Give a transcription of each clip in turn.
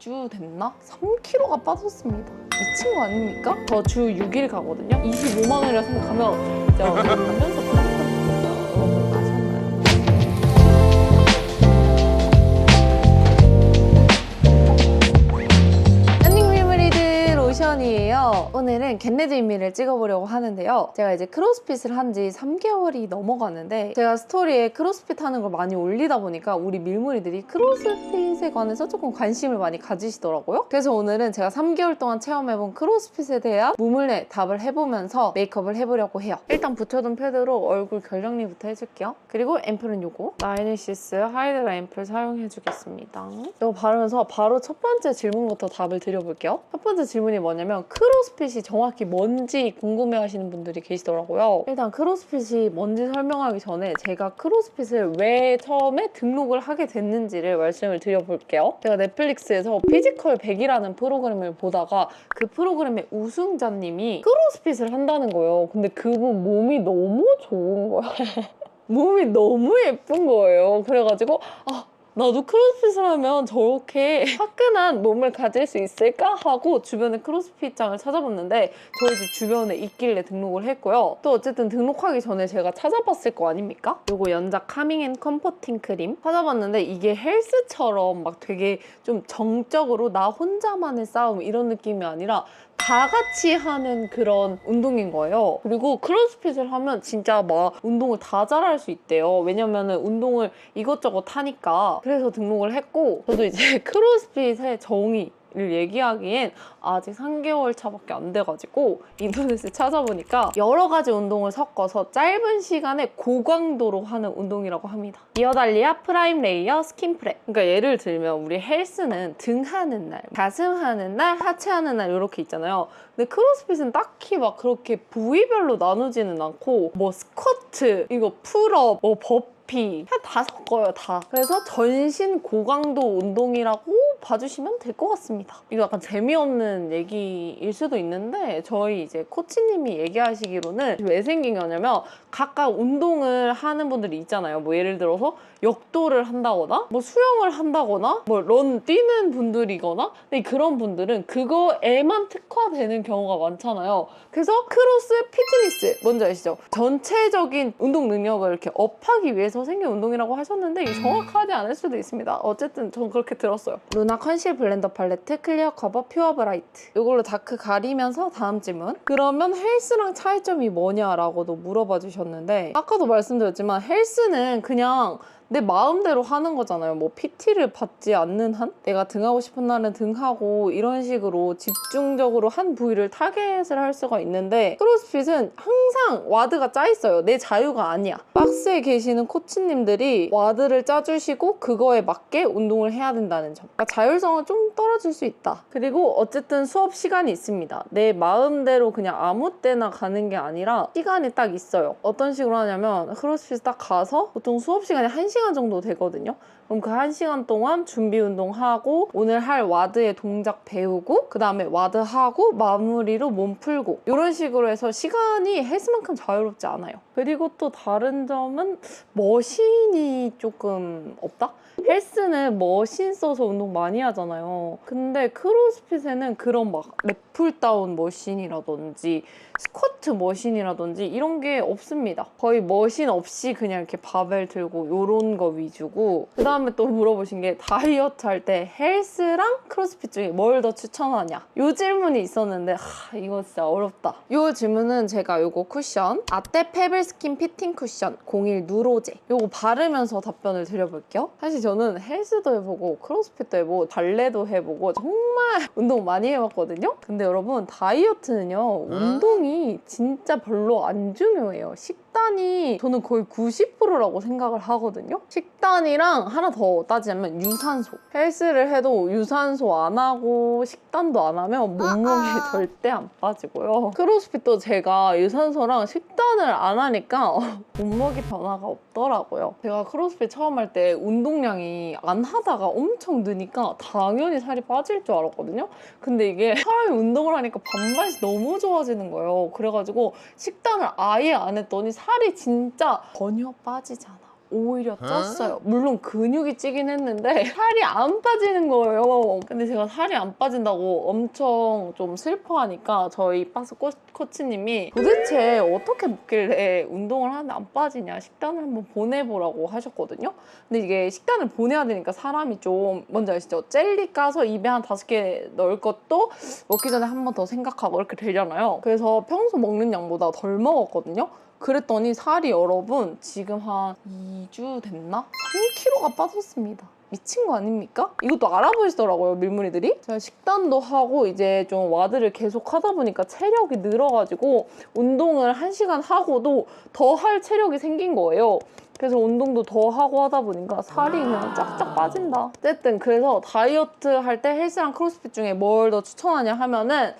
2주 됐나? 3kg가 빠졌습니다. 미친 거 아닙니까? 저 주 6일 가거든요. 25만 원이라 생각하면 진짜 울면서 오늘은 겟레드 인미를 찍어보려고 하는데요. 제가 이제 크로스핏을 한 지 3개월이 넘어가는데 제가 스토리에 크로스핏 하는 걸 많이 올리다 보니까 우리 밀물이들이 크로스핏에 관해서 조금 관심을 많이 가지시더라고요. 그래서 오늘은 제가 3개월 동안 체험해본 크로스핏에 대한 무물의 답을 해보면서 메이크업을 해보려고 해요. 일단 붙여둔 패드로 얼굴 결정리부터 해줄게요. 그리고 앰플은 요거 라이네시스 하이드라 앰플 사용해주겠습니다. 이거 바르면서 바로 첫 번째 질문부터 답을 드려볼게요. 첫 번째 질문이 뭐냐면 크로스 핏이 정확히 뭔지 궁금해 하시는 분들이 계시더라고요. 일단 크로스핏이 뭔지 설명하기 전에 제가 크로스핏을 왜 처음에 등록을 하게 됐는지를 말씀을 드려볼게요. 제가 넷플릭스에서 피지컬 100이라는 프로그램을 보다가 그 프로그램의 우승자님이 크로스핏을 한다는 거예요. 근데 그분 몸이 너무 좋은 거야. 몸이 너무 예쁜 거예요. 그래가지고 아 나도 크로스핏을 하면 저렇게 화끈한 몸을 가질 수 있을까 하고 주변에 크로스핏장을 찾아봤는데 저희 집 주변에 있길래 등록을 했고요. 또 어쨌든 등록하기 전에 제가 찾아봤을 거 아닙니까? 요거 연자 카밍 앤 컴포팅 크림 찾아봤는데 이게 헬스처럼 막 되게 좀 정적으로 나 혼자만의 싸움 이런 느낌이 아니라 다 같이 하는 그런 운동인 거예요. 그리고 크로스핏을 하면 진짜 막 운동을 다 잘할 수 있대요. 왜냐면은 운동을 이것저것 하니까. 그래서 등록을 했고, 저도 이제 크로스핏의 정의 를 얘기하기엔 아직 3개월 차밖에 안 돼가지고 인터넷에 찾아보니까 여러 가지 운동을 섞어서 짧은 시간에 고강도로 하는 운동이라고 합니다. 이어달리아 프라임 레이어 스킨 프랩. 그러니까 예를 들면 우리 헬스는 등 하는 날, 가슴 하는 날, 하체 하는 날 이렇게 있잖아요. 근데 크로스핏은 딱히 막 그렇게 부위별로 나누지는 않고 뭐 스쿼트, 이거 풀업, 뭐 버 피 피, 다 섞어요, 다. 그래서 전신 고강도 운동이라고 봐주시면 될 것 같습니다. 이거 약간 재미없는 얘기일 수도 있는데, 저희 이제 코치님이 얘기하시기로는 왜 생긴 거냐면, 각각 운동을 하는 분들이 있잖아요. 뭐 예를 들어서 역도를 한다거나, 뭐 수영을 한다거나, 뭐 런 뛰는 분들이거나, 근데 그런 분들은 그거에만 특화되는 경우가 많잖아요. 그래서 크로스 피트니스, 뭔지 아시죠? 전체적인 운동 능력을 이렇게 업하기 위해서 생긴 운동이라고 하셨는데 정확하지 않을 수도 있습니다. 어쨌든 전 그렇게 들었어요. 루나 컨실 블렌더 팔레트 클리어 커버 퓨어 브라이트 이걸로 다크 가리면서 다음 질문 그러면 헬스랑 차이점이 뭐냐라고도 물어봐 주셨는데 아까도 말씀드렸지만 헬스는 그냥 내 마음대로 하는 거잖아요. 뭐 PT를 받지 않는 한 내가 등하고 싶은 날은 등하고 이런 식으로 집중적으로 한 부위를 타겟을 할 수가 있는데 크로스핏은 항상 와드가 짜 있어요. 내 자유가 아니야. 박스에 계시는 코치님들이 와드를 짜주시고 그거에 맞게 운동을 해야 된다는 점. 그러니까 자율성은 좀 떨어질 수 있다. 그리고 어쨌든 수업 시간이 있습니다. 내 마음대로 그냥 아무 때나 가는 게 아니라 시간이 딱 있어요. 어떤 식으로 하냐면 크로스핏 딱 가서 보통 수업 시간이 1시간 정도 되거든요. 그럼 그 1시간 동안 준비 운동하고 오늘 할 와드의 동작 배우고 그 다음에 와드 하고 마무리로 몸 풀고 이런 식으로 해서 시간이 헬스만큼 자유롭지 않아요. 그리고 또 다른 점은 머신이 조금 없다? 헬스는 머신 써서 운동 많이 하잖아요. 근데 크로스핏에는 그런 막 랩풀다운 머신이라든지 스쿼트 머신이라든지 이런 게 없습니다. 거의 머신 없이 그냥 이렇게 바벨 들고 이런 거 위주고 그 다음 에 또 물어보신 게 다이어트 할 때 헬스랑 크로스핏 중에 뭘 더 추천하냐 이 질문이 있었는데 하, 이거 진짜 어렵다. 이 질문은 제가 이거 쿠션 아떼 페블 스킨 피팅 쿠션 01 누로제 이거 바르면서 답변을 드려볼게요. 사실 저는 헬스도 해보고 크로스핏도 해보고 발레도 해보고 정말 운동 많이 해봤거든요. 근데 여러분 다이어트는요 운동이 진짜 별로 안 중요해요. 식 단이 저는 거의 90%라고 생각을 하거든요. 식단이랑 하나 더 따지자면 유산소. 헬스를 해도 유산소 안 하고 식단도 안 하면 몸무게 절대 안 빠지고요. 크로스핏도 제가 유산소랑 식단을 안 하니까 몸무게 변화가 없더라고요. 제가 크로스핏 처음 할 때 운동량이 안 하다가 엄청 느니까 당연히 살이 빠질 줄 알았거든요. 근데 이게 사람이 운동을 하니까 반반씩 너무 좋아지는 거예요. 그래가지고 식단을 아예 안 했더니 살이 진짜 전혀 빠지잖아. 오히려 쪘어요. 물론 근육이 찌긴 했는데 살이 안 빠지는 거예요. 근데 제가 살이 안 빠진다고 엄청 좀 슬퍼하니까 저희 박스 코, 코치님이 도대체 어떻게 먹길래 운동을 하는데 안 빠지냐 식단을 한번 보내보라고 하셨거든요. 근데 이게 식단을 보내야 되니까 사람이 좀 뭔지 아시죠? 젤리 까서 입에 한 다섯 개 넣을 것도 먹기 전에 한 번 더 생각하고 이렇게 되잖아요. 그래서 평소 먹는 양보다 덜 먹었거든요. 그랬더니 살이 여러분 지금 한 2주 됐나? 3kg가 빠졌습니다. 미친 거 아닙니까? 이것도 알아보시더라고요, 밀무리들이. 제가 식단도 하고 이제 좀 와드를 계속 하다 보니까 체력이 늘어가지고 운동을 한시간 하고도 더 할 체력이 생긴 거예요. 그래서 운동도 더 하고 하다 보니까 살이 그냥 쫙쫙 빠진다. 어쨌든 그래서 다이어트 할 때 헬스랑 크로스핏 중에 뭘 더 추천하냐 하면은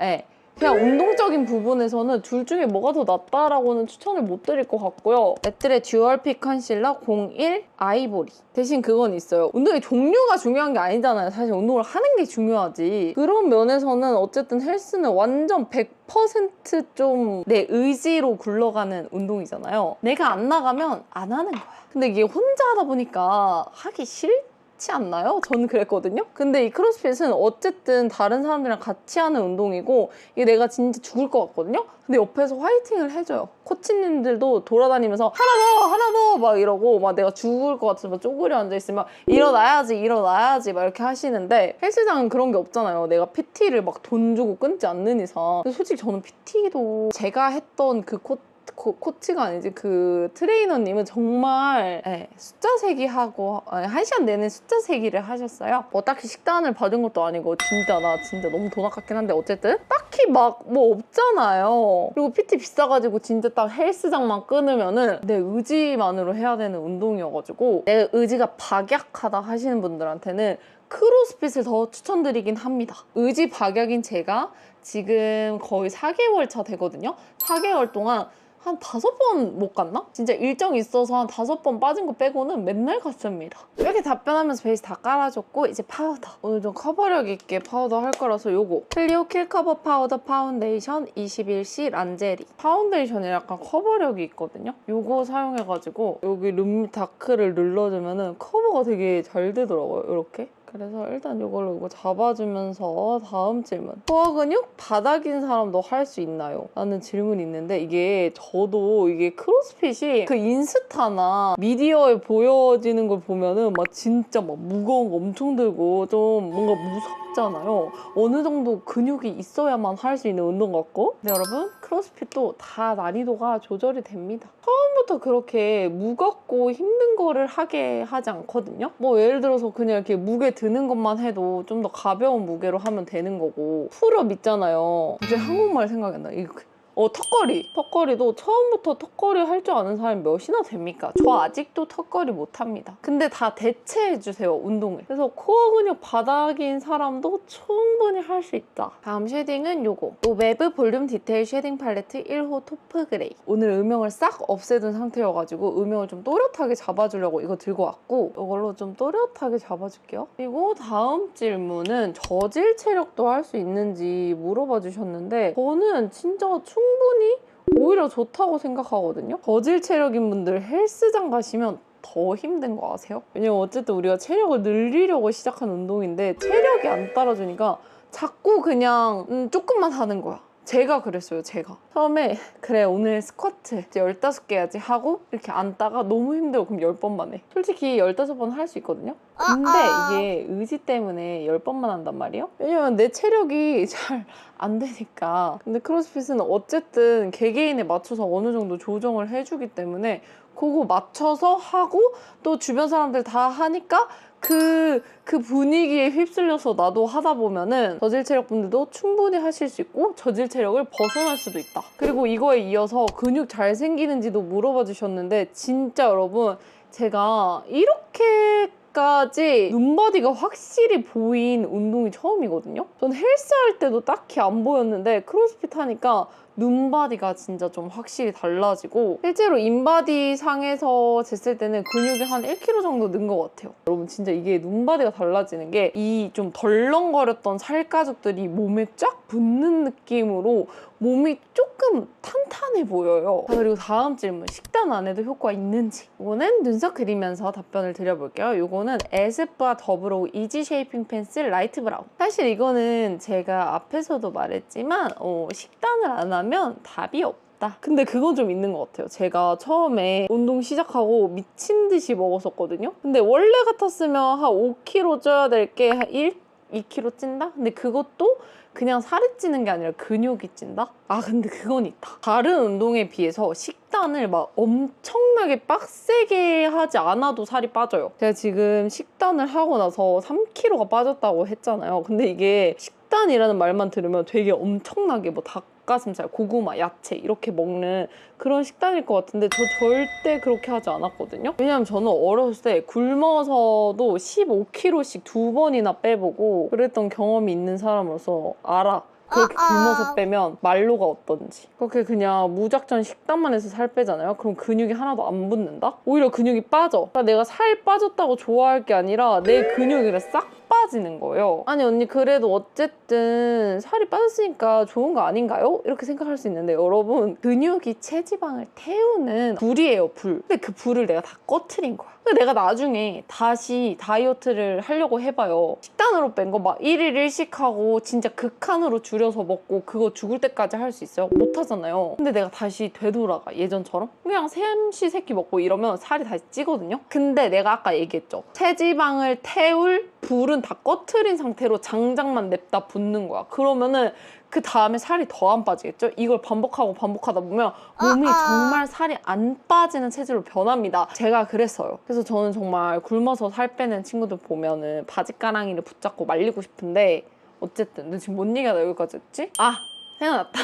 예. 그냥 운동적인 부분에서는 둘 중에 뭐가 더 낫다라고는 추천을 못 드릴 것 같고요. 애들의 듀얼픽 컨실러 01 아이보리. 대신 그건 있어요. 운동의 종류가 중요한 게 아니잖아요. 사실 운동을 하는 게 중요하지. 그런 면에서는 어쨌든 헬스는 완전 100%좀 내 의지로 굴러가는 운동이잖아요. 내가 안 나가면 안 하는 거야. 근데 이게 혼자 하다 보니까 하기 싫 지 않나요? 저는 그랬거든요. 근데 이 크로스핏은 어쨌든 다른 사람들이랑 같이 하는 운동이고 이게 내가 진짜 죽을 것 같거든요. 근데 옆에서 화이팅을 해줘요. 코치님들도 돌아다니면서 하나 더 하나 더 막 이러고 막 내가 죽을 것 같으면 쪼그려 앉아 있으면 일어나야지 일어나야지 막 이렇게 하시는데 헬스장은 그런 게 없잖아요. 내가 PT를 막 돈 주고 끊지 않는 이상. 솔직히 저는 PT도 제가 했던 그코 코, 코 치가 아니지 그 트레이너님은 정말 예, 숫자 세기 하고 예, 한 시간 내내 숫자 세기를 하셨어요. 뭐 딱히 식단을 받은 것도 아니고 진짜 나 진짜 너무 돈 아깝긴 한데 어쨌든 딱히 막 뭐 없잖아요. 그리고 PT 비싸가지고 진짜 딱 헬스장만 끊으면은 내 의지만으로 해야 되는 운동이어가지고 내 의지가 박약하다 하시는 분들한테는 크로스핏을 더 추천드리긴 합니다. 의지 박약인 제가 지금 거의 4개월 차 되거든요. 4개월 동안 한 다섯 번 못 갔나? 진짜 일정 있어서 한 다섯 번 빠진 거 빼고는 맨날 갔습니다. 이렇게 답변하면서 베이스 다 깔아줬고 이제 파우더. 오늘 좀 커버력 있게 파우더 할 거라서 요거. 클리오 킬커버 파우더 파운데이션 21C 란제리. 파운데이션이 약간 커버력이 있거든요. 요거 사용해가지고 여기 룸 다크를 눌러주면은 커버가 되게 잘 되더라고요. 이렇게. 그래서 일단 이걸로 이거 잡아주면서 다음 질문. 코어 근육 바닥인 사람도 할 수 있나요? 라는 질문이 있는데 이게 저도 이게 크로스핏이 그 인스타나 미디어에 보여지는 걸 보면은 막 진짜 막 무거운 거 엄청 들고 좀 뭔가 무섭 잖아요. 어느 정도 근육이 있어야만 할 수 있는 운동 같고. 근데 여러분 크로스핏도 다 난이도가 조절이 됩니다. 처음부터 그렇게 무겁고 힘든 거를 하게 하지 않거든요. 뭐 예를 들어서 그냥 이렇게 무게 드는 것만 해도 좀 더 가벼운 무게로 하면 되는 거고 풀업 있잖아요. 이제 한국말 생각이 안 나. 이거 그- 어 턱걸이. 턱걸이도 처음부터 턱걸이 할 줄 아는 사람이 몇이나 됩니까? 저 아직도 턱걸이 못합니다. 근데 다 대체해 주세요 운동을. 그래서 코어 근육 바닥인 사람도 충분히 할 수 있다. 다음 쉐딩은 요거. 노베브 볼륨 디테일 쉐딩 팔레트 1호 토프 그레이. 오늘 음영을 싹 없애둔 상태여가지고 음영을 좀 또렷하게 잡아주려고 이거 들고 왔고 이걸로 좀 또렷하게 잡아줄게요. 그리고 다음 질문은 저질 체력도 할 수 있는지 물어봐 주셨는데 저는 진짜 충 분히 오히려 좋다고 생각하거든요. 저질 체력인 분들 헬스장 가시면 더 힘든 거 아세요? 왜냐면 어쨌든 우리가 체력을 늘리려고 시작한 운동인데 체력이 안 따라주니까 자꾸 그냥 음, 조금만 하는 거야. 제가 그랬어요, 제가. 처음에 그래 오늘 스쿼트 이제 15개 해야지 하고 이렇게 앉다가 너무 힘들어 그럼 10번만 해. 솔직히 15번 할 수 있거든요. 근데 이게 의지 때문에 10번만 한단 말이에요. 왜냐면 내 체력이 잘 안 되니까. 근데 크로스핏은 어쨌든 개개인에 맞춰서 어느 정도 조정을 해주기 때문에 그거 맞춰서 하고 또 주변 사람들 다 하니까 그, 그 분위기에 휩쓸려서 나도 하다 보면은 저질 체력 분들도 충분히 하실 수 있고 저질 체력을 벗어날 수도 있다. 그리고 이거에 이어서 근육 잘 생기는지도 물어봐 주셨는데 진짜 여러분 제가 이렇게 까지 눈바디가 확실히 보인 운동이 처음이거든요. 전 헬스 할 때도 딱히 안 보였는데 크로스핏 하니까 눈바디가 진짜 좀 확실히 달라지고 실제로 인바디 상에서 쟀을 때는 근육이 한 1kg 정도 는 것 같아요. 여러분 진짜 이게 눈바디가 달라지는 게 이 좀 덜렁거렸던 살가죽들이 몸에 쫙 붙는 느낌으로 몸이 조금 탄탄해 보여요. 자, 그리고 다음 질문. 식단 안에도 효과 있는지. 이거는 눈썹 그리면서 답변을 드려볼게요. 이거는 에스쁘아 더브로우 이지 쉐이핑 펜슬 라이트 브라운. 사실 이거는 제가 앞에서도 말했지만 어, 식단을 안 하면 답이 없다. 근데 그건 좀 있는 것 같아요. 제가 처음에 운동 시작하고 미친 듯이 먹었었거든요. 근데 원래 같았으면 한 5kg 쪄야 될 게 한 1, 2kg 찐다? 근데 그것도 그냥 살이 찌는 게 아니라 근육이 찐다? 아 근데 그건 있다. 다른 운동에 비해서 식단을 막 엄청나게 빡세게 하지 않아도 살이 빠져요. 제가 지금 식단을 하고 나서 3kg가 빠졌다고 했잖아요. 근데 이게 식단이라는 말만 들으면 되게 엄청나게 뭐 닭 가슴살, 고구마, 야채 이렇게 먹는 그런 식단일 것 같은데 저 절대 그렇게 하지 않았거든요. 왜냐면 저는 어렸을 때 굶어서도 15kg씩 두 번이나 빼보고 그랬던 경험이 있는 사람으로서 알아. 그렇게 굶어서 빼면 말로가 어떤지. 그렇게 그냥 무작정 식단만 해서 살 빼잖아요. 그럼 근육이 하나도 안 붙는다? 오히려 근육이 빠져. 그러니까 내가 살 빠졌다고 좋아할 게 아니라 내 근육이 싹 빠지는 거예요. 아니 언니 그래도 어쨌든 살이 빠졌으니까 좋은 거 아닌가요? 이렇게 생각할 수 있는데 여러분 근육이 체지방을 태우는 불이에요 불. 근데 그 불을 내가 다 꺼트린 거야. 근데 내가 나중에 다시 다이어트를 하려고 해봐요. 식단으로 뺀 거막 1일 1식하고 진짜 극한으로 줄여서 먹고 그거 죽을 때까지 할 수 있어요? 못 하잖아요. 근데 내가 다시 되돌아가 예전처럼 그냥 샘시 새끼 먹고 이러면 살이 다시 찌거든요. 근데 내가 아까 얘기했죠. 체지방을 태울 불은 다 꺼트린 상태로 장장만 냅다 붙는 거야. 그러면은 그 다음에 살이 더 안 빠지겠죠? 이걸 반복하고 반복하다 보면 몸이 정말 살이 안 빠지는 체질로 변합니다. 제가 그랬어요. 그래서 저는 정말 굶어서 살 빼는 친구들 보면은 바지가랑이를 붙잡고 말리고 싶은데 어쨌든 근데 지금 뭔 얘기가 여기까지 했지? 아 생각났다.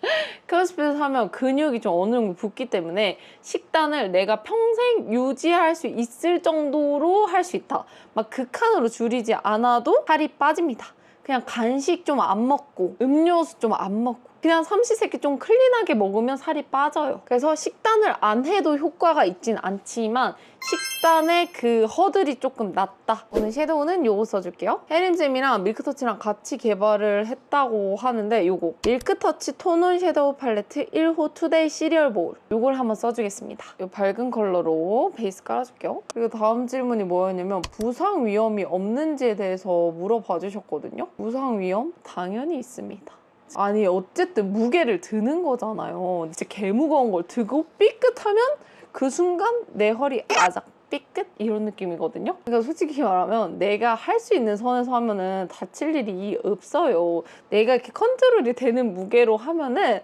크로스핏을 하면 근육이 좀 어느 정도 붙기 때문에 식단을 내가 평생 유지할 수 있을 정도로 할 수 있다. 막 극한으로 줄이지 않아도 살이 빠집니다. 그냥 간식 좀 안 먹고 음료수 좀 안 먹고 그냥 삼시세끼 좀 클린하게 먹으면 살이 빠져요. 그래서 식단을 안 해도 효과가 있진 않지만 식단의 그 허들이 조금 낮다. 오늘 섀도우는 요거 써줄게요. 헤림쌤이랑 밀크터치랑 같이 개발을 했다고 하는데 요거 밀크터치 톤온 섀도우 팔레트 1호 투데이 시리얼 보울 요걸 한번 써주겠습니다. 요 밝은 컬러로 베이스 깔아줄게요. 그리고 다음 질문이 뭐였냐면 부상 위험이 없는지에 대해서 물어봐 주셨거든요. 부상 위험 당연히 있습니다. 아니 어쨌든 무게를 드는 거잖아요. 진짜 개 무거운 걸 들고 삐끗하면 그 순간 내 허리 아작 삐끗 이런 느낌이거든요. 그러니까 솔직히 말하면 내가 할 수 있는 선에서 하면은 다칠 일이 없어요. 내가 이렇게 컨트롤이 되는 무게로 하면은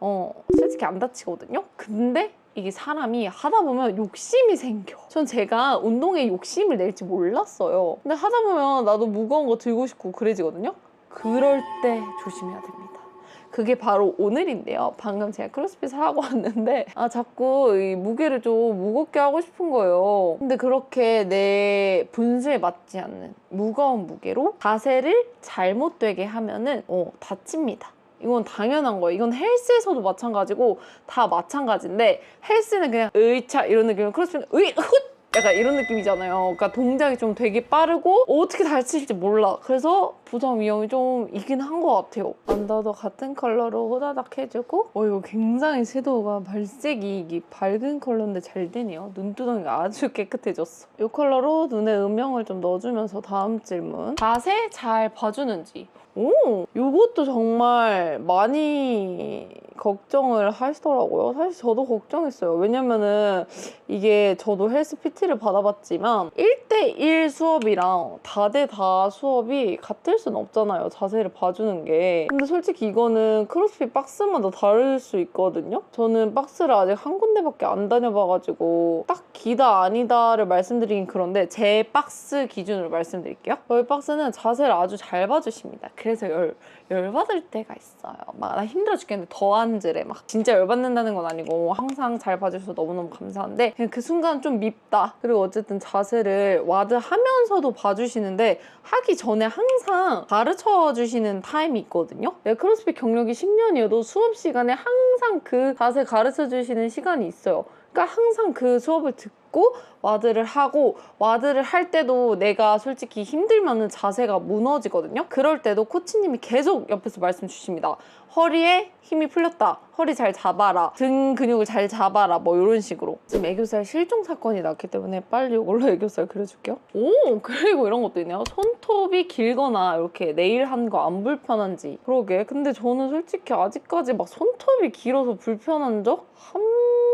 어 솔직히 안 다치거든요. 근데 이게 사람이 하다 보면 욕심이 생겨. 전 제가 운동에 욕심을 낼지 몰랐어요. 근데 하다 보면 나도 무거운 거 들고 싶고 그래지거든요. 그럴 때 조심해야 됩니다. 그게 바로 오늘인데요. 방금 제가 크로스핏을 하고 왔는데 아 자꾸 이 무게를 좀 무겁게 하고 싶은 거예요. 근데 그렇게 내 분수에 맞지 않는 무거운 무게로 자세를 잘못되게 하면은 어 다칩니다. 이건 당연한 거예요. 이건 헬스에서도 마찬가지고 다 마찬가지인데 헬스는 그냥 의차 이런 느낌이고 크로스핏은 의훗 약간 이런 느낌이잖아요. 그러니까 동작이 좀 되게 빠르고 어떻게 다칠지 몰라. 그래서 부상 위험이 좀 있긴 한 것 같아요. 언더도 같은 컬러로 호다닥 해주고 어 이거 굉장히 섀도우가 발색이 이게 밝은 컬러인데 잘 되네요. 눈두덩이가 아주 깨끗해졌어. 이 컬러로 눈에 음영을 좀 넣어주면서 다음 질문. 자세 잘 봐주는지. 오, 이것도 정말 많이 걱정을 하시더라고요. 사실 저도 걱정했어요. 왜냐면은 이게 저도 헬스 PT 를 받아봤지만 1대1 수업이랑 다대다 수업이 같을 순 없잖아요. 자세를 봐주는 게. 근데 솔직히 이거는 크로스핏 박스마다 다를 수 있거든요. 저는 박스를 아직 한 군데밖에 안 다녀봐가지고 딱 기다 아니다를 말씀드리긴 그런데 제 박스 기준으로 말씀드릴게요. 저희 박스는 자세를 아주 잘 봐주십니다. 그래서 열, 열받을 때가 있어요. 막 나 힘들어 죽겠는데 더안 사람들의 막 진짜 열받는다는 건 아니고 항상 잘 봐주셔서 너무너무 감사한데 그냥 그 순간 좀 밉다. 그리고 어쨌든 자세를 와드 하면서도 봐주시는데 하기 전에 항상 가르쳐 주시는 타임이 있거든요. 내 크로스핏 경력이 10년이어도 수업 시간에 항상 그 자세 가르쳐 주시는 시간이 있어요. 그러니까 항상 그 수업을 듣고 와드를 하고 와드를 할 때도 내가 솔직히 힘들면은 자세가 무너지거든요. 그럴 때도 코치님이 계속 옆에서 말씀 주십니다. 허리에 힘이 풀렸다. 허리 잘 잡아라. 등 근육을 잘 잡아라. 뭐 이런 식으로. 지금 애교살 실종 사건이 났기 때문에 빨리 이걸로 애교살 그려줄게요. 오 그리고 이런 것도 있네요. 손톱이 길거나 이렇게 네일 한 거 안 불편한지. 그러게. 근데 저는 솔직히 아직까지 막 손톱이 길어서 불편한 적 한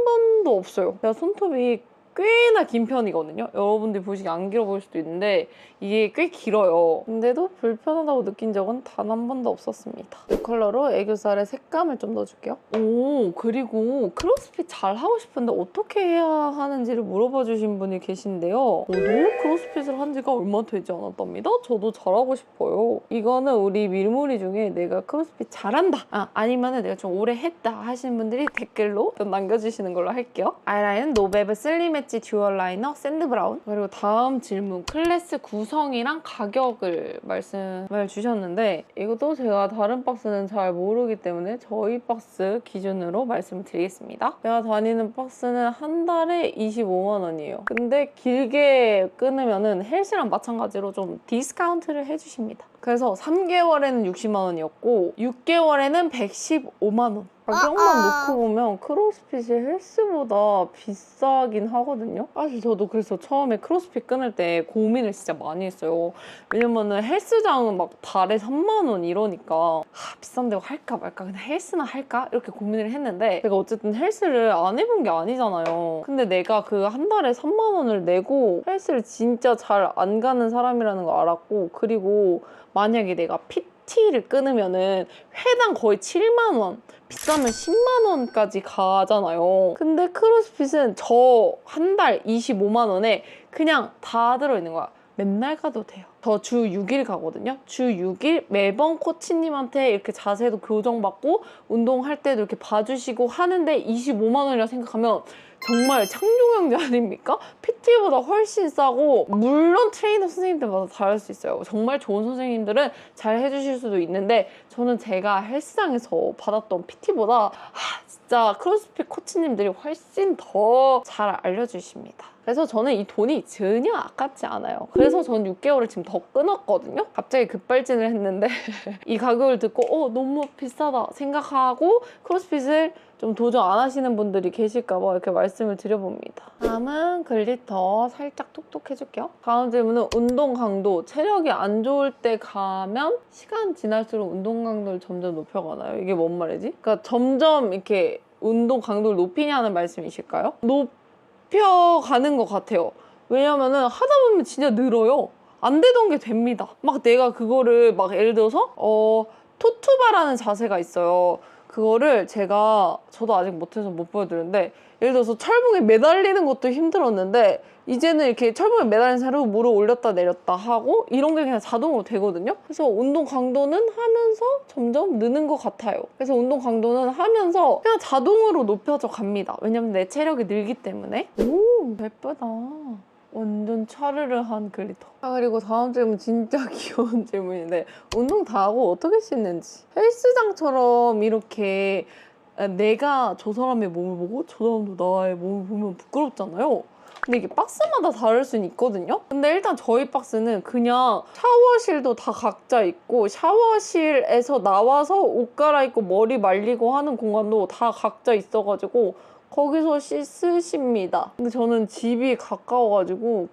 번도 없어요. 제가 손톱이 꽤나 긴 편이거든요. 여러분들이 보시기 안 길어 보일 수도 있는데 이게 꽤 길어요. 근데도 불편하다고 느낀 적은 단 한 번도 없었습니다. 이 컬러로 애교살에 색감을 좀 넣어줄게요. 오 그리고 크로스핏 잘 하고 싶은데 어떻게 해야 하는지를 물어봐 주신 분이 계신데요. 저도 크로스핏을 한 지가 얼마 되지 않았답니다. 저도 잘하고 싶어요. 이거는 우리 밀무리 중에 내가 크로스핏 잘한다. 아, 아니면은 내가 좀 오래 했다 하시는 분들이 댓글로 좀 남겨주시는 걸로 할게요. 아이라인 노베브 슬림 엣지 듀얼 라이너 샌드 브라운. 그리고 다음 질문 클래스 구성이랑 가격을 말씀을 주셨는데 이것도 제가 다른 박스는 잘 모르기 때문에 저희 박스 기준으로 말씀을 드리겠습니다. 제가 다니는 박스는 한 달에 25만 원이에요. 근데 길게 끊으면은 헬스랑 마찬가지로 좀 디스카운트를 해주십니다. 그래서 3개월에는 60만 원이었고 6개월에는 115만 원. 가격만 놓고 보면 크로스핏이 헬스보다 비싸긴 하거든요. 사실 저도 그래서 처음에 크로스핏 끊을 때 고민을 진짜 많이 했어요. 왜냐면은 헬스장은 막 달에 3만 원 이러니까 아, 비싼데 할까 말까 그냥 헬스나 할까 이렇게 고민을 했는데 제가 어쨌든 헬스를 안 해본 게 아니잖아요. 근데 내가 그 한 달에 3만 원을 내고 헬스를 진짜 잘 안 가는 사람이라는 거 알았고 그리고 만약에 내가 PT를 끊으면은 회당 거의 7만 원 비싸면 10만 원까지 가잖아요. 근데 크로스핏은 저 한 달 25만 원에 그냥 다 들어있는 거야. 맨날 가도 돼요. 저 주 6일 가거든요. 주 6일 매번 코치님한테 이렇게 자세도 교정받고 운동할 때도 이렇게 봐주시고 하는데 25만 원이라 생각하면 정말 창조경제 아닙니까? PT보다 훨씬 싸고 물론 트레이너 선생님들마다 다를 수 있어요. 정말 좋은 선생님들은 잘 해주실 수도 있는데 저는 제가 헬스장에서 받았던 PT보다 진짜 크로스핏 코치님들이 훨씬 더 잘 알려주십니다. 그래서 저는 이 돈이 전혀 아깝지 않아요. 그래서 저는 6개월을 지금 더 끊었거든요. 갑자기 급발진을 했는데 이 가격을 듣고 어 너무 비싸다 생각하고 크로스핏을 좀 도전 안 하시는 분들이 계실까봐 이렇게 말씀을 드려봅니다. 다음은 글리터 살짝 톡톡 해줄게요. 다음 질문은 운동 강도. 체력이 안 좋을 때 가면 시간 지날수록 운동 강도를 점점 높여가나요? 이게 뭔 말이지? 그러니까 점점 이렇게 운동 강도를 높이냐는 말씀이실까요? 높여가는 것 같아요. 왜냐면은 하다 보면 진짜 늘어요. 안 되던 게 됩니다. 막 내가 그거를 막 예를 들어서 어 토투바라는 자세가 있어요. 그거를 제가 저도 아직 못해서 못 보여드렸는데 예를 들어서 철봉에 매달리는 것도 힘들었는데 이제는 이렇게 철봉에 매달린 상태로 무릎 올렸다 내렸다 하고 이런 게 그냥 자동으로 되거든요. 그래서 운동 강도는 하면서 점점 느는 것 같아요. 그래서 운동 강도는 하면서 그냥 자동으로 높여져 갑니다. 왜냐면 내 체력이 늘기 때문에. 오 예쁘다. 완전 차르르 한 글리터. 아 그리고 다음 질문 진짜 귀여운 질문인데 운동 다 하고 어떻게 씻는지. 헬스장처럼 이렇게 내가 저 사람의 몸을 보고 저 사람도 나의 몸을 보면 부끄럽잖아요. 근데 이게 박스마다 다를 수는 있거든요. 근데 일단 저희 박스는 그냥 샤워실도 다 각자 있고 샤워실에서 나와서 옷 갈아입고 머리 말리고 하는 공간도 다 각자 있어가지고 거기서 씻으십니다. 근데 저는 집이 가까워가지고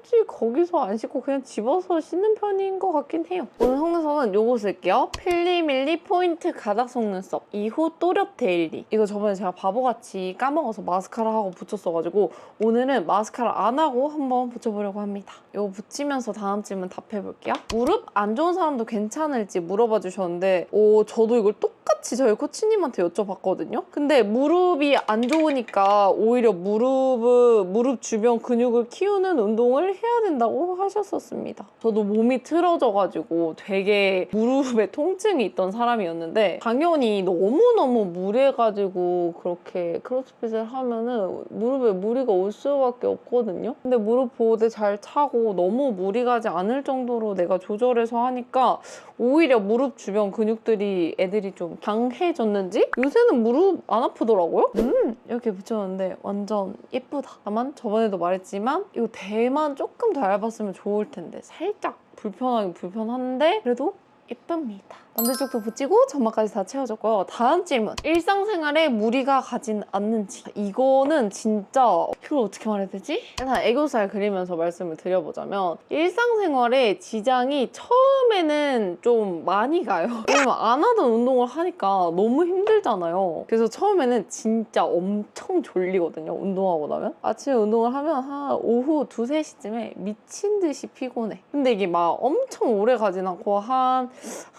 굳이 거기서 안 씻고 그냥 집어서 씻는 편인 것 같긴 해요. 오늘 속눈썹은 요거 쓸게요. 필리밀리 포인트 가닥 속눈썹 2호 또렷 데일리. 이거 저번에 제가 바보같이 까먹어서 마스카라 하고 붙였어가지고 오늘은 마스카라 안 하고 한번 붙여보려고 합니다. 이거 붙이면서 다음 질문 답해볼게요. 무릎 안 좋은 사람도 괜찮을지 물어봐 주셨는데 오, 저도 이걸 똑같이 저희 코치님한테 여쭤봤거든요. 근데 무릎이 안 좋으니까 오히려 무릎, 무릎 주변 근육을 키우는 운동을 운동을 해야 된다고 하셨었습니다. 저도 몸이 틀어져가지고 되게 무릎에 통증이 있던 사람이었는데 당연히 너무너무 무리해가지고 그렇게 크로스핏을 하면은 무릎에 무리가 올 수밖에 없거든요. 근데 무릎 보호대 잘 차고 너무 무리 가지 않을 정도로 내가 조절해서 하니까 오히려 무릎 주변 근육들이 애들이 좀 강해졌는지 요새는 무릎 안 아프더라고요. 음 이렇게 붙였는데 완전 예쁘다. 다만 저번에도 말했지만 이거 대만 조금 더 얇았으면 좋을 텐데 살짝 불편하긴 불편한데 그래도 예쁩니다. 반대쪽도 붙이고 점막까지 다 채워줬고요. 다음 질문. 일상생활에 무리가 가진 않는지. 이거는 진짜 이걸 어떻게 말해야 되지? 일단 애교살 그리면서 말씀을 드려보자면 일상생활에 지장이 처음에는 좀 많이 가요. 왜냐면 안 하던 운동을 하니까 너무 힘들잖아요. 그래서 처음에는 진짜 엄청 졸리거든요. 운동하고 나면. 아침에 운동을 하면 한 오후 2, 3시쯤에 미친 듯이 피곤해. 근데 이게 막 엄청 오래 가진 않고 한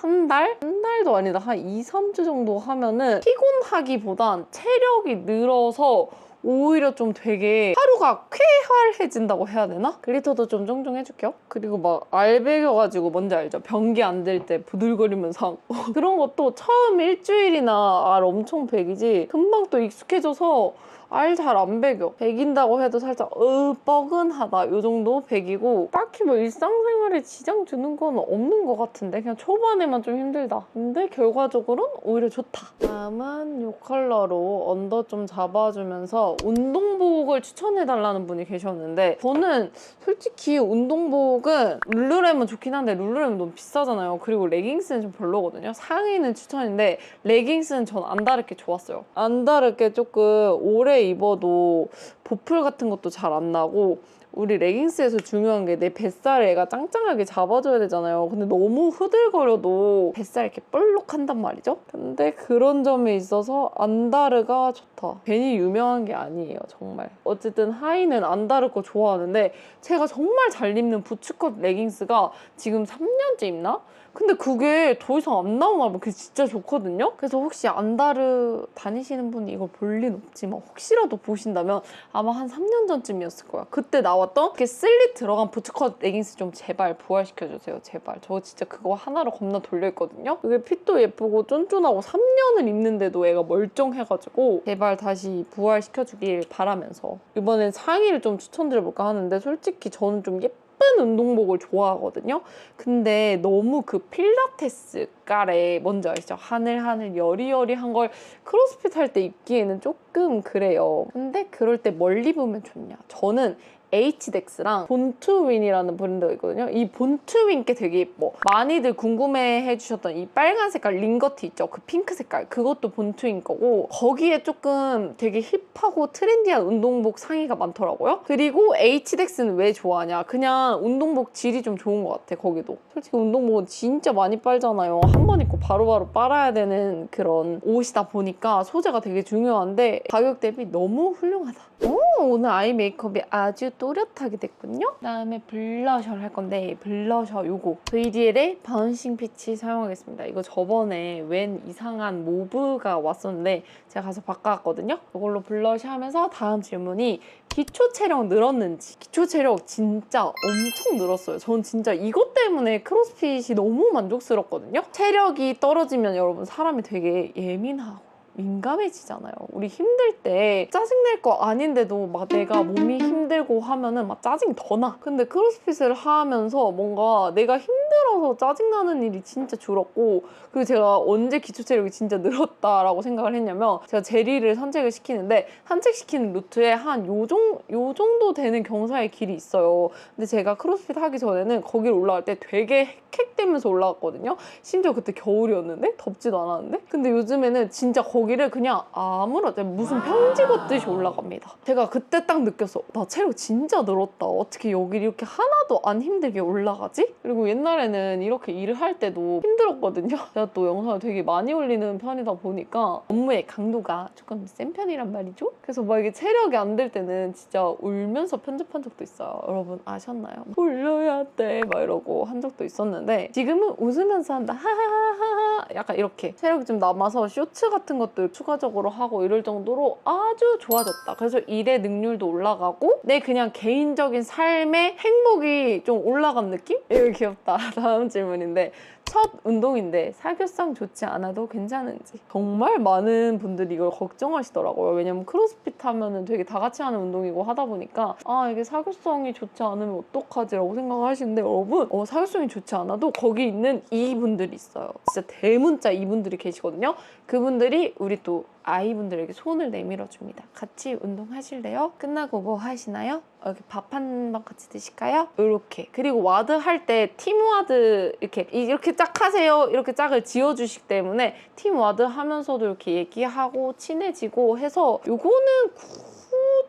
한 달? 한 달도 아니다. 한 2, 3주 정도 하면은 피곤하기보단 체력이 늘어서 오히려 좀 되게 하루가 쾌활해진다고 해야 되나? 글리터도 좀 쫑쫑 해줄게요. 그리고 막 알배겨가지고 뭔지 알죠? 변기 안 될 때 부들거리면서 그런 것도 처음 일주일이나 알 엄청 배기지 금방 또 익숙해져서 알 잘 안 배겨. 배긴다고 해도 살짝 으 뻐근하다 요 정도 배기고 딱히 뭐 일상생활에 지장 주는 건 없는 것 같은데 그냥 초반에만 좀 힘들다. 근데 결과적으로는 오히려 좋다. 다음은 이 컬러로 언더 좀 잡아주면서 운동복을 추천해달라는 분이 계셨는데 저는 솔직히 운동복은 룰루렘은 좋긴 한데 룰루렘은 너무 비싸잖아요. 그리고 레깅스는 좀 별로거든요. 상의는 추천인데 레깅스는 전 안다르게 좋았어요. 안다르게 조금 오래 입어도 보풀 같은 것도 잘 안 나고 우리 레깅스에서 중요한 게 내 뱃살을 애가 짱짱하게 잡아줘야 되잖아요. 근데 너무 흐들거려도 뱃살 이렇게 볼록한단 말이죠. 근데 그런 점에 있어서 안다르가 좋다. 괜히 유명한 게 아니에요, 정말. 어쨌든 하이는 안다르 거 좋아하는데 제가 정말 잘 입는 부츠컷 레깅스가 지금 3년째 입나? 근데 그게 더 이상 안 나오나 봐. 그게 진짜 좋거든요. 그래서 혹시 안다르 다니시는 분이 이걸 볼린 없지만 혹시라도 보신다면 아마 한 3년 전쯤이었을 거야. 그때 나왔던 이렇게 슬릿 들어간 부츠컷 레깅스 좀 제발 부활시켜주세요. 제발. 저 진짜 그거 하나로 겁나 돌려있거든요. 그게 핏도 예쁘고 쫀쫀하고 3년을 입는데도 애가 멀쩡해가지고 제발 다시 부활시켜주길 바라면서 이번엔 상의를 좀 추천드려볼까 하는데 솔직히 저는 좀 예쁜 운동복을 좋아하거든요. 근데 너무 그 필라테스 깔에 뭔지 아시죠? 하늘하늘 여리여리한 걸 크로스핏 할 때 입기에는 조금 그래요. 근데 그럴 때 뭘 입으면 좋냐? 저는 H덱스랑 본투윈이라는 브랜드가 있거든요. 이 본투윈 게 되게 예뻐. 많이들 궁금해 해 주셨던 이 빨간 색깔 링거트 있죠? 그 핑크 색깔. 그것도 본투윈 거고 거기에 조금 되게 힙하고 트렌디한 운동복 상의가 많더라고요. 그리고 H덱스는 왜 좋아하냐? 그냥 운동복 질이 좀 좋은 것 같아, 거기도. 솔직히 운동복은 진짜 많이 빨잖아요. 한 번 입고 바로바로 빨아야 되는 그런 옷이다 보니까 소재가 되게 중요한데 가격 대비 너무 훌륭하다. 오, 오늘 아이 메이크업이 아주 또렷하게 됐군요. 그다음에 블러셔를 할 건데 블러셔 요거 VDL의 바운싱 피치 사용하겠습니다. 이거 저번에 웬 이상한 모브가 왔었는데 제가 가서 바꿔왔거든요. 이걸로 블러셔 하면서 다음 질문이 기초 체력 늘었는지 기초 체력 진짜 엄청 늘었어요. 전 진짜 이것 때문에 크로스핏이 너무 만족스럽거든요. 체력이 떨어지면 여러분 사람이 되게 예민하고 민감해지잖아요. 우리 힘들 때 짜증낼 거 아닌데도 막 내가 몸이 힘들고 하면은 막 짜증이 더 나. 근데 크로스핏을 하면서 뭔가 내가 힘들어서 짜증나는 일이 진짜 줄었고 그리고 제가 언제 기초 체력이 진짜 늘었다라고 생각을 했냐면 제가 제리를 산책을 시키는데 산책시키는 루트에 한 요 정, 요 정도 되는 경사의 길이 있어요. 근데 제가 크로스핏 하기 전에는 거기를 올라갈 때 되게 헥헥대면서 올라갔거든요. 심지어 그때 겨울이었는데 덥지도 않았는데 근데 요즘에는 진짜 거 기를 그냥 아무렇 무슨 평지 걷듯이 올라갑니다. 제가 그때 딱 느꼈어. 나 체력 진짜 늘었다. 어떻게 여기 이렇게 하나도 안 힘들게 올라가지? 그리고 옛날에는 이렇게 일을 할 때도 힘들었거든요. 제가 또 영상을 되게 많이 올리는 편이다 보니까 업무의 강도가 조금 센 편이란 말이죠. 그래서 막 이게 체력이 안 될 때는 진짜 울면서 편집한 적도 있어요. 여러분 아셨나요? 올려야 돼. 막 이러고 한 적도 있었는데 지금은 웃으면서 한다. 하하하하. 약간 이렇게 체력이 좀 남아서 쇼츠 같은 것도 것들 추가적으로 하고 이럴 정도로 아주 좋아졌다. 그래서 일의 능률도 올라가고 내 그냥 개인적인 삶의 행복이 좀 올라간 느낌? 이거 귀엽다. 다음 질문인데 첫 운동인데 사교성 좋지 않아도 괜찮은지 정말 많은 분들이 이걸 걱정하시더라고요. 왜냐면 크로스핏 하면은 되게 다 같이 하는 운동이고 하다 보니까 아 이게 사교성이 좋지 않으면 어떡하지 라고 생각하시는데 여러분 어, 사교성이 좋지 않아도 거기 있는 이분들이 있어요. 진짜 대문자 이분들이 계시거든요. 그분들이 우리 또 아이분들에게 손을 내밀어 줍니다. 같이 운동하실래요? 끝나고 뭐 하시나요? 어, 여기 밥한 번 같이 드실까요? 이렇게 그리고 와드 할 때 팀 와드 이렇게 이렇게 짝 하세요 이렇게 짝을 지어주시기 때문에 팀 와드 하면서도 이렇게 얘기하고 친해지고 해서 요거는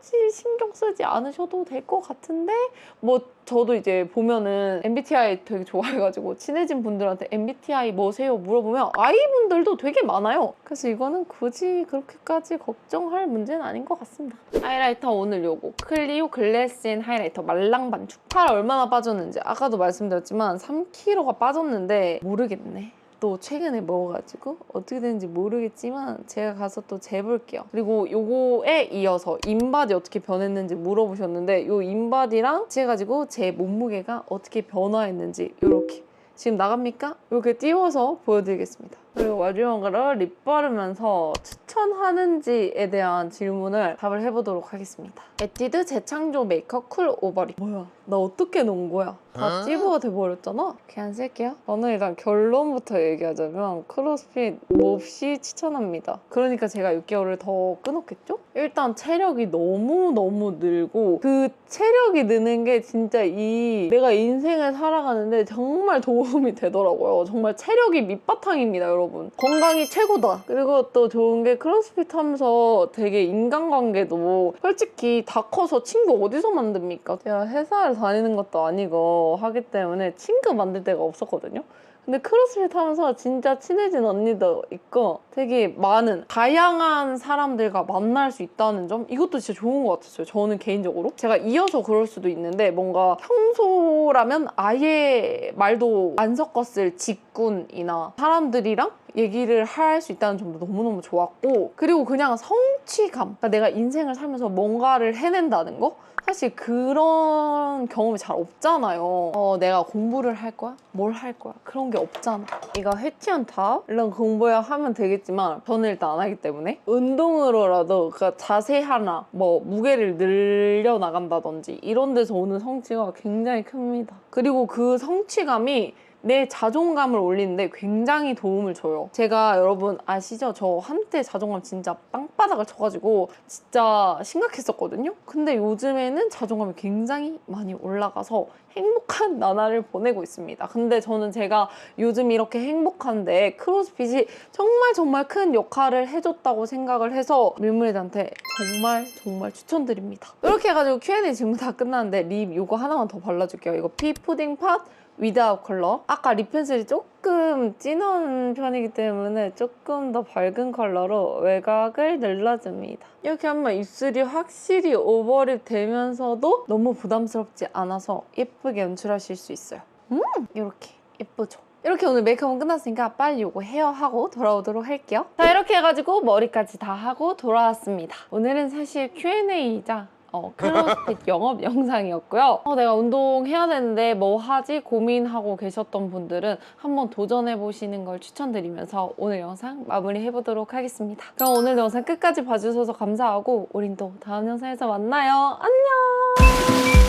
굳이 신경 쓰지 않으셔도 될 것 같은데 뭐 저도 이제 보면은 MBTI 되게 좋아해가지고 친해진 분들한테 MBTI 뭐세요 물어보면 아이분들도 되게 많아요. 그래서 이거는 굳이 그렇게까지 걱정할 문제는 아닌 것 같습니다. 하이라이터 오늘 요거 클리오 글래스인 하이라이터 말랑 반죽. 살 얼마나 빠졌는지 아까도 말씀드렸지만 3kg가 빠졌는데 모르겠네. 또 최근에 먹어가지고 어떻게 되는지 모르겠지만 제가 가서 또 재볼게요. 그리고 요거에 이어서 인바디 어떻게 변했는지 물어보셨는데 요 인바디랑 해가지고 제 몸무게가 어떻게 변화했는지 요렇게 지금 나갑니까? 이렇게 띄워서 보여드리겠습니다. 그리고 마지막으로 립 바르면서 추천하는지에 대한 질문을 답을 해보도록 하겠습니다. 에뛰드 재창조 메이크업 쿨 오버립. 뭐야? 나 어떻게 놓은 거야? 다 찌부가 돼버렸잖아? 그냥 쓸게요. 저는 일단 결론부터 얘기하자면 크로스핏 몹시 추천합니다. 그러니까 제가 6개월을 더 끊었겠죠? 일단 체력이 너무너무 늘고 그 체력이 느는 게 진짜 이 내가 인생을 살아가는데 정말 도움이 되더라고요. 정말 체력이 밑바탕입니다, 여러분. 건강이 최고다. 그리고 또 좋은 게 크로스핏 하면서 되게 인간관계도 솔직히 다 커서 친구 어디서 만듭니까? 제가 회사를 다니는 것도 아니고 하기 때문에 친구 만들 데가 없었거든요. 근데 크로스핏 하면서 진짜 친해진 언니도 있고 되게 많은 다양한 사람들과 만날 수 있다는 점? 이것도 진짜 좋은 것 같았어요. 저는 개인적으로. 제가 이어서 그럴 수도 있는데 뭔가 평소라면 아예 말도 안 섞었을 직군이나 사람들이랑 얘기를 할 수 있다는 점도 너무너무 좋았고 그리고 그냥 성취감. 그러니까 내가 인생을 살면서 뭔가를 해낸다는 거 사실 그런 경험이 잘 없잖아요 어, 내가 공부를 할 거야? 뭘 할 거야? 그런 게 없잖아 이거 해치한 탑 이런 공부야 하면 되겠지만 저는 일단 안 하기 때문에 운동으로라도 그 자세 하나 뭐 무게를 늘려 나간다든지 이런 데서 오는 성취가 굉장히 큽니다 그리고 그 성취감이 내 자존감을 올리는데 굉장히 도움을 줘요. 제가 여러분 아시죠? 저 한때 자존감 진짜 빵바닥을 쳐가지고 진짜 심각했었거든요. 근데 요즘에는 자존감이 굉장히 많이 올라가서 행복한 나날을 보내고 있습니다. 근데 저는 제가 요즘 이렇게 행복한데 크로스핏이 정말 정말 큰 역할을 해줬다고 생각을 해서 밀물이한테 정말 정말 추천드립니다. 이렇게 해가지고 Q&A 질문 다 끝났는데 립 이거 하나만 더 발라줄게요. 이거 피 푸딩 팟 위다우 컬러. 아까 립 펜슬이 조금 진한 편이기 때문에 조금 더 밝은 컬러로 외곽을 늘려줍니다. 이렇게 하면 입술이 확실히 오버립 되면서도 너무 부담스럽지 않아서 예쁘게 연출하실 수 있어요. 음, 이렇게 예쁘죠? 이렇게 오늘 메이크업은 끝났으니까 빨리 이거 헤어하고 돌아오도록 할게요. 자, 이렇게 해가지고 머리까지 다 하고 돌아왔습니다. 오늘은 사실 Q&A이자 어, 크로스핏 영업 영상이었고요. 어, 내가 운동해야 되는데 뭐 하지 고민하고 계셨던 분들은 한번 도전해 보시는 걸 추천드리면서 오늘 영상 마무리해 보도록 하겠습니다. 그럼 오늘 영상 끝까지 봐주셔서 감사하고 우린 또 다음 영상에서 만나요. 안녕!